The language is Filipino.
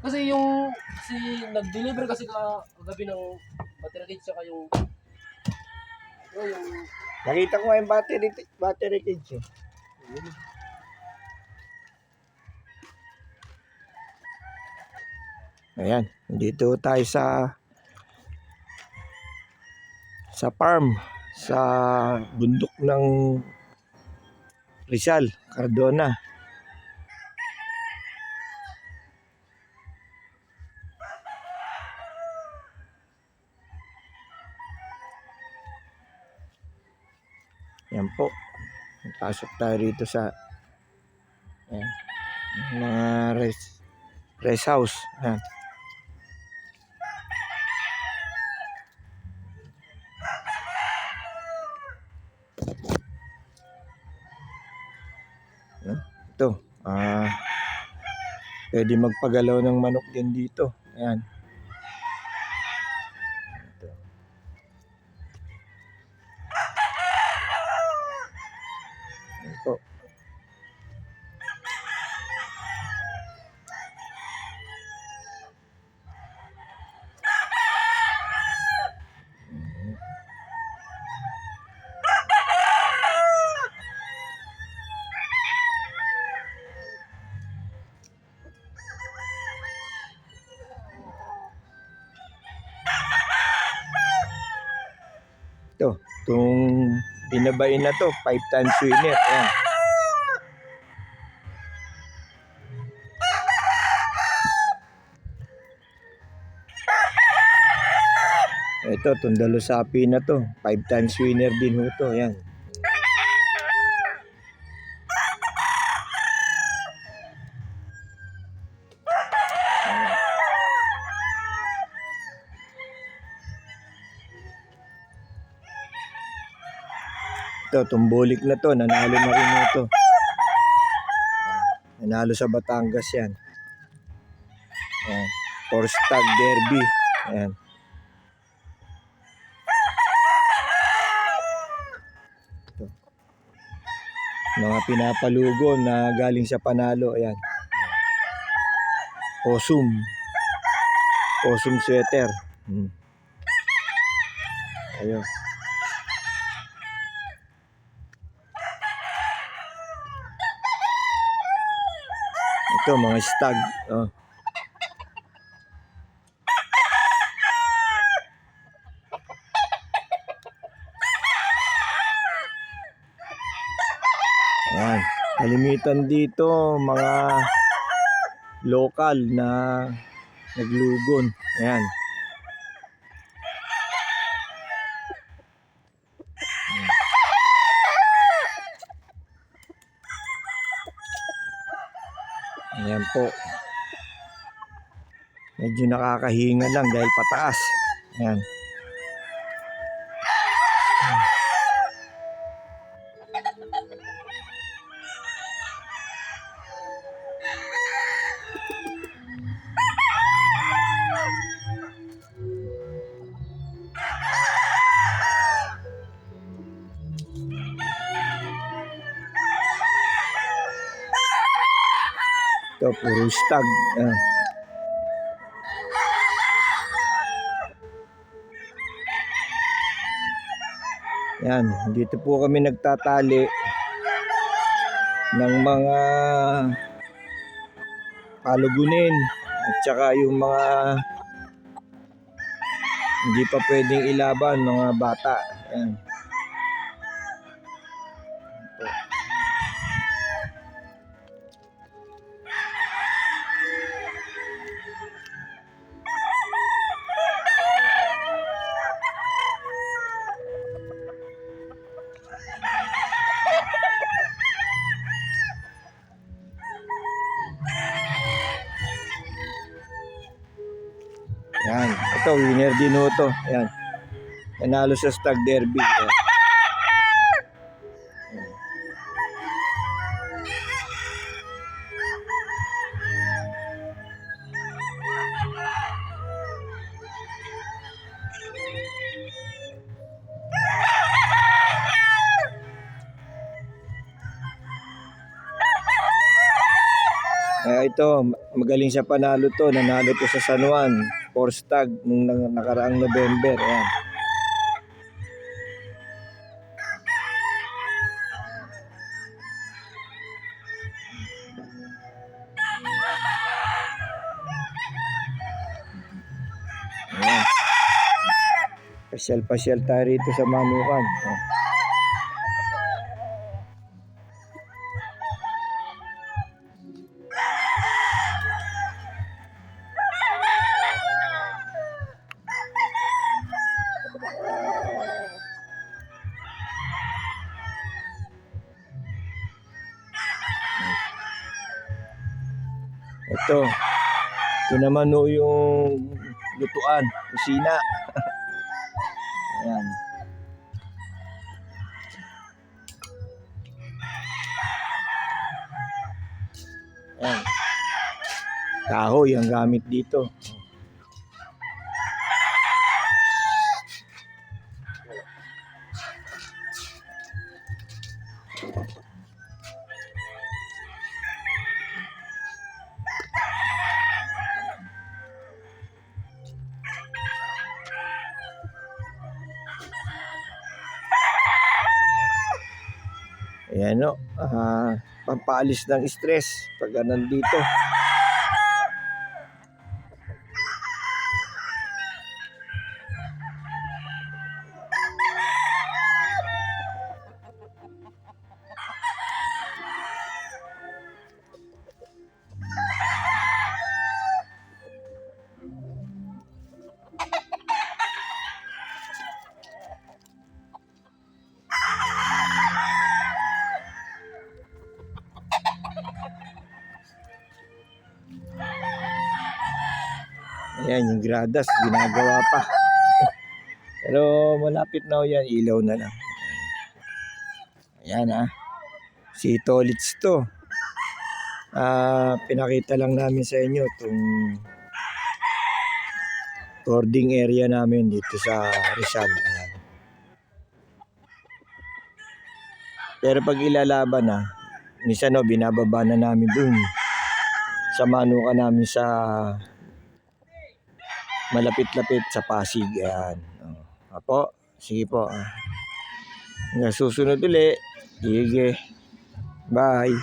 Kasi yung si nag-deliver kasi ka kagabi ng battery cage saka yung oh, yung Nakita ko nga yung battery, battery cage eh. Ayan, dito tayo sa sa farm sa bundok ng Rizal, Cardona. Yan po. Pasok tayo rito sa ayan, mga rest, rest house. Ayan, Ito. Ah, pwede magpagalaw ng manok din dito. Ayan. Ito, itong binabain na to, 5 times winner. Ayan. Ito, itong sapi na to, 5 times winner din ho. Ayan. Ito, tumbulik na to. Nanalo na rin ito. Nanalo sa Batangas yan. Ayan. Four stag derby. Ayan. Ito. Mga pinapalugo na galing sa panalo. Ayan. Posum. Posum sweater. Hmm. Ayun. Ito, mga stag. Oh. Ayan. Kalimitan dito, mga lokal na naglugon. Ayan. Ayan po. Medyo nakakahinga lang dahil pataas. Ayan. Ito, puro stag. Ayan. Yan, dito po kami nagtatali ng mga palugunin at saka yung mga hindi pa pwedeng ilaban mga bata. Yan. Ito, winner din ho to. Yan. Nanalo sa Stag Derby. Yan. Eh, ito, magaling siya panalo to. Nanalo to sa San Juan, four stag nung nakaraang November. Ayan. Ayan. Pasyal-pasyal tayo rito sa Manukan. Oh. Ito. Ito naman o yung lutuan, kusina. Ayan. Ayan. Kahoy ang gamit dito. Ayan o. ah, pampaalis ng stress pag nandito. Ayan, yung gradas, ginagawa pa. Pero malapit na yan, ilaw na lang. Ayan ah. Si Tolits to. Ah, pinakita lang namin sa inyo itong boarding area namin dito sa Rizal. Ayan. Pero pag ilalaban na, minsan no, binababa na namin dun sa manuka namin sa malapit-lapit sa Pasig. Ayan. Oh. Apo, sige po. Hanggang susunod uli. Sige. Bye.